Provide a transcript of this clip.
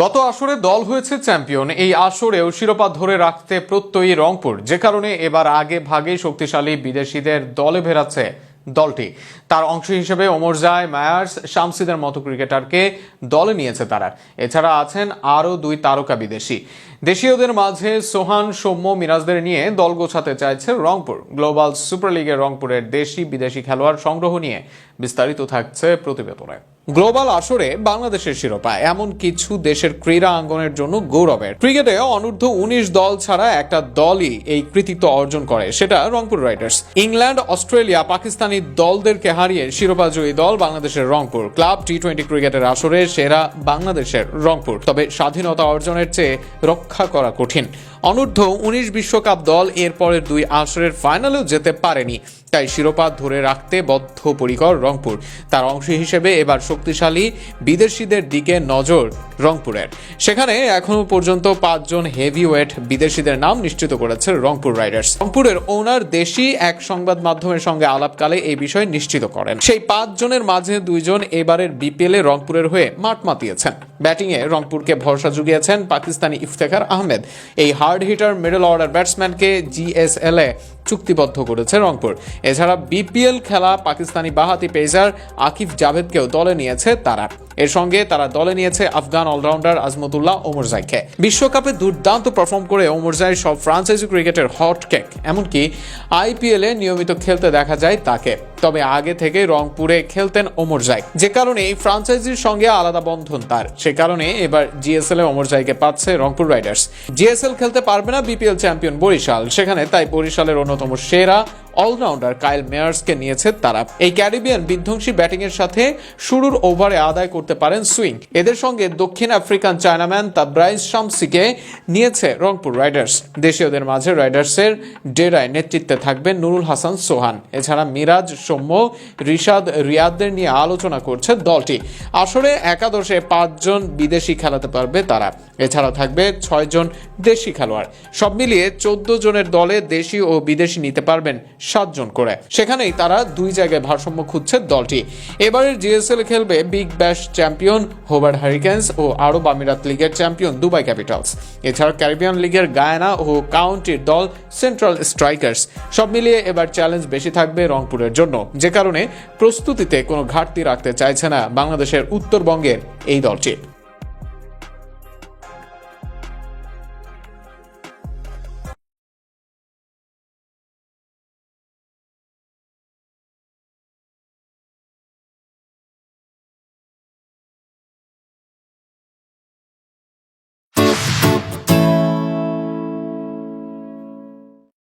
গত আসরে দল হয়েছে চ্যাম্পিয়ন। এই আসরেও শিরোপা ধরে রাখতে প্রত্যয়ী রংপুর। যে কারণে এবার আগে ভাগে শক্তিশালী বিদেশিদের দলে ভেরাচ্ছে দলটি। তার অংশ হিসেবে ওমরজায় মায়ার্স, শামসিদের মতো ক্রিকেটারকে দলে নিয়েছে তারা। এছাড়া আছেন আরও দুই তারকা বিদেশি। দেশীয়দের মাঝে সোহান, সৌম্য, মিরাজদের নিয়ে দল গোছাতে চাইছে রংপুর। গ্লোবাল সুপার লিগের রংপুরের দেশি বিদেশি খেলোয়াড় সংগ্রহ নিয়ে বিস্তারিত থাকছে প্রতিবেদনে। গ্লোবাল আসরে বাংলাদেশের শিরোপা, এমন কিছু দেশের ক্রীড়া আঙ্গনের জন্য গৌরবের। ক্রিকেটে অনূর্ধ্ব উনিশ দল ছাড়া একটা দলই এই কৃতিত্ব অর্জন করে, সেটা Rangpur Riders. England, Australia, Pakistani দলদেরকে হারিয়ে শিরোপা জয়ী দল বাংলাদেশের রংপুর। ক্লাব টি টোয়েন্টি ক্রিকেটের আসরে সেরা বাংলাদেশের রংপুর। তবে স্বাধীনতা অর্জনের চেয়ে রক্ষা করা কঠিন। অনূর্ধ্ব উনিশ বিশ্বকাপ দল এরপরের দুই আসরের ফাইনালেও যেতে পারেনি, তাই শিরোপা ধরে রাখতে বদ্ধপরিকর রংপুর। তার অংশ হিসেবে এবার শক্তিশালী বিদেশিদের দিকে নজর রংপুরের। সেখানে এখনও পর্যন্ত পাঁচজন হেভিওয়েট বিদেশিদের নাম নিশ্চিত করেছে রংপুর রাইডার্স রংপুরের ওনার দেশি এক সংবাদ মাধ্যমের সঙ্গে আলাপকালে এই বিষয় নিশ্চিত করেন। সেই পাঁচজনের মাঝে দুইজন এবারের বিপিএলে রংপুরের হয়ে মাঠ মাতিয়েছেন। ব্যাটিংয়ে রংপুরকে ভরসা জুগিয়েছেন পাকিস্তানি ইফতেখার আহমেদ। এই হার্ড হিটার মিডল অর্ডার ব্যাটসম্যানকে জিএসএল এ চুক্তিবদ্ধ করেছে রংপুর। এছাড়া বিপিএল খেলা পাকিস্তানি বাহাতি পেসার আকিফ জাভেদকেও দলে নিয়েছে তারা। এর সঙ্গে তারা দলে নিয়েছে আফগান অলরাউন্ডার আজমতুল্লাহ ওমরজাইকে বিশ্বকাপে দুর্দান্ত পারফর্ম করে ওমরজাই সব ফ্রান্সাইজি ক্রিকেটের হট কেক এমনকি আইপিএলে নিয়মিত খেলতে দেখা যায় তাকে। তবে আগে থেকে রংপুরে খেলতেন ওমরজাই যে কারণে এই ফ্রাঞ্চাইজির সঙ্গে আলাদা বন্ধন তার। সে কারণে এবার জিএসএল এ ওমরজাইকে পাচ্ছে রংপুর রাইডার্স। জিএসএল খেলতে পারবে না বিপিএল চ্যাম্পিয়ন বরিশাল। সেখানে তাই বরিশালের অন্যতম সেরা অলরাউন্ডার কাইল মেয়ার্সকে নিয়েছে তারা। এই ক্যারিবিয়ান বিধ্বংসী ব্যাটিং এর সাথে শুরুর ওভারে আদায় করতে পারেন সুইং। এদের সঙ্গে দক্ষিণ আফ্রিকান চায়নাম্যান তা তাব্রাইজ শামসিকে নিয়েছে রংপুর রাইডার্স। দেশীয়দের মাঝে রাইডার্সের ডেরায় নেতৃত্বে থাকবেন নুরুল হাসান সোহান। এছাড়া মিরাজ সৌম্য রিশাদ রিয়াদদের নিয়ে আলোচনা করছে দলটি। আসরে একাদশে পাঁচজন বিদেশি খেলাতে পারবে তারা। এছাড়া থাকবে ছয়জন দেশি খেলোয়াড়। সব মিলিয়ে চোদ্দ জনের দলে দেশি ও বিদেশি নিতে পারবেন সাতজন করে। সেখানেই তারা দুই জায়গায় ভারসাম্য খুঁজছে দলটি। এবারের জিএসএল খেলবে Big Bash champion Hobart Hurricanes ও আরব আমিরাত লিগের চ্যাম্পিয়ন দুবাই ক্যাপিটালস। এছাড়া ক্যারিবিয়ান লিগের গায়ানা ও কাউন্টির দল সেন্ট্রাল স্ট্রাইকার্স। সব মিলিয়ে এবার চ্যালেঞ্জ বেশি থাকবে রংপুরের জন্য। যে কারণে প্রস্তুতিতে কোনো ঘাটতি রাখতে চাইছে না বাংলাদেশের উত্তরবঙ্গের এই দলটি।